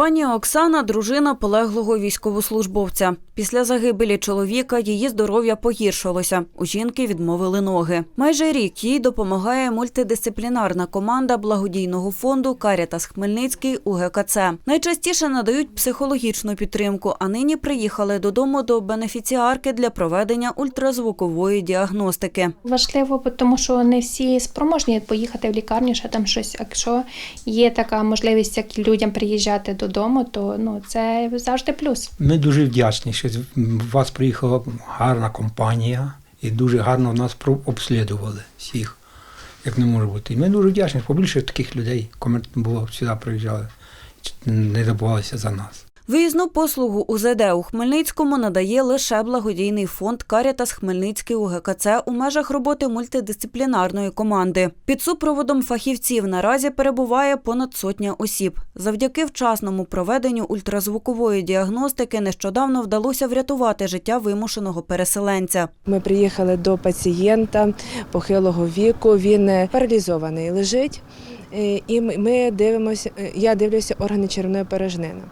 Пані Оксана дружина полеглого військовослужбовця. Після загибелі чоловіка її здоров'я погіршилося. У жінки відмовили ноги. Майже рік їй допомагає мультидисциплінарна команда благодійного фонду Карітас Хмельницький у ГКЦ. Найчастіше надають психологічну підтримку, а нині приїхали додому до бенефіціарки для проведення ультразвукової діагностики. Важливо, тому що не всі спроможні поїхати в лікарню, ще там щось. Якщо є така можливість як людям приїжджати додому, то ну це завжди плюс. Ми дуже вдячні, що у вас приїхала гарна компанія і дуже гарно нас обслідували всіх, як не може бути. І ми дуже вдячні, побільше таких людей, коли було сюди приїжджали, не забувалися за нас. Виїзну послугу УЗД у Хмельницькому надає лише благодійний фонд Карітас Хмельницький УГКЦ у межах роботи мультидисциплінарної команди. Під супроводом фахівців наразі перебуває понад сотня осіб. Завдяки вчасному проведенню ультразвукової діагностики нещодавно вдалося врятувати життя вимушеного переселенця. Ми приїхали до пацієнта похилого віку. Він е, паралізований, лежить. Е, І ми- дивимося. е, Я дивлюся органи червної порожнини.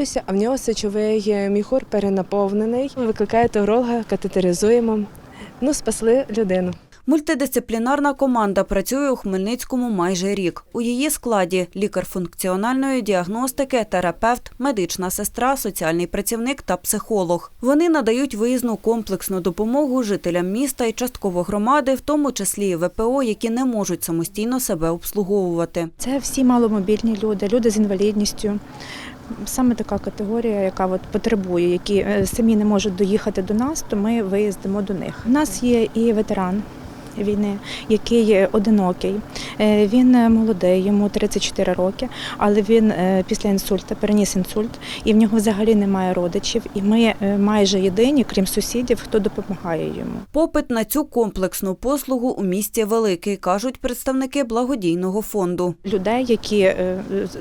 Дивлюся, а в нього сечовий е, міхур перенаповнений. Викликаєте уролога, катетеризуємо. Ну, спасли людину. Мультидисциплінарна команда працює у Хмельницькому майже рік. У її складі лікар функціональної діагностики, терапевт, медична сестра, соціальний працівник та психолог. Вони надають виїзну комплексну допомогу жителям міста і частково громади, в тому числі і ВПО, які не можуть самостійно себе обслуговувати. Це всі маломобільні люди, люди з інвалідністю. Саме така категорія, яка от потребує, які е, самі не можуть доїхати до нас, то ми виїздимо до них. У нас є і ветеран війни, який одинокий. Е, Він е, молодий, йому 34 роки, але він е, після інсульту переніс інсульт, і в нього взагалі немає родичів. І ми майже єдині, крім сусідів, хто допомагає йому. Попит на цю комплексну послугу у місті великий, кажуть представники благодійного фонду. людей, які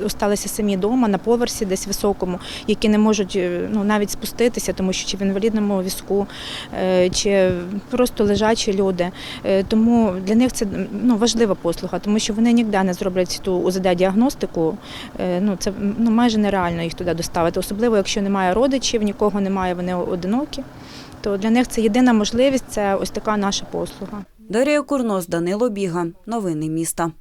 осталися самі вдома на поверсі, десь високому, які не можуть ну навіть спуститися, тому що чи в інвалідному візку, чи просто лежачі люди. Тому для них це ну важлива послуга, тому що вони ніде не зроблять ту УЗД-діагностику. Е, Ну це ну майже нереально їх туди доставити, особливо якщо немає родичів, нікого немає, вони одинокі. То для них це єдина можливість, це ось така наша послуга. Дарія Курнос, Данило Біга. Новини міста.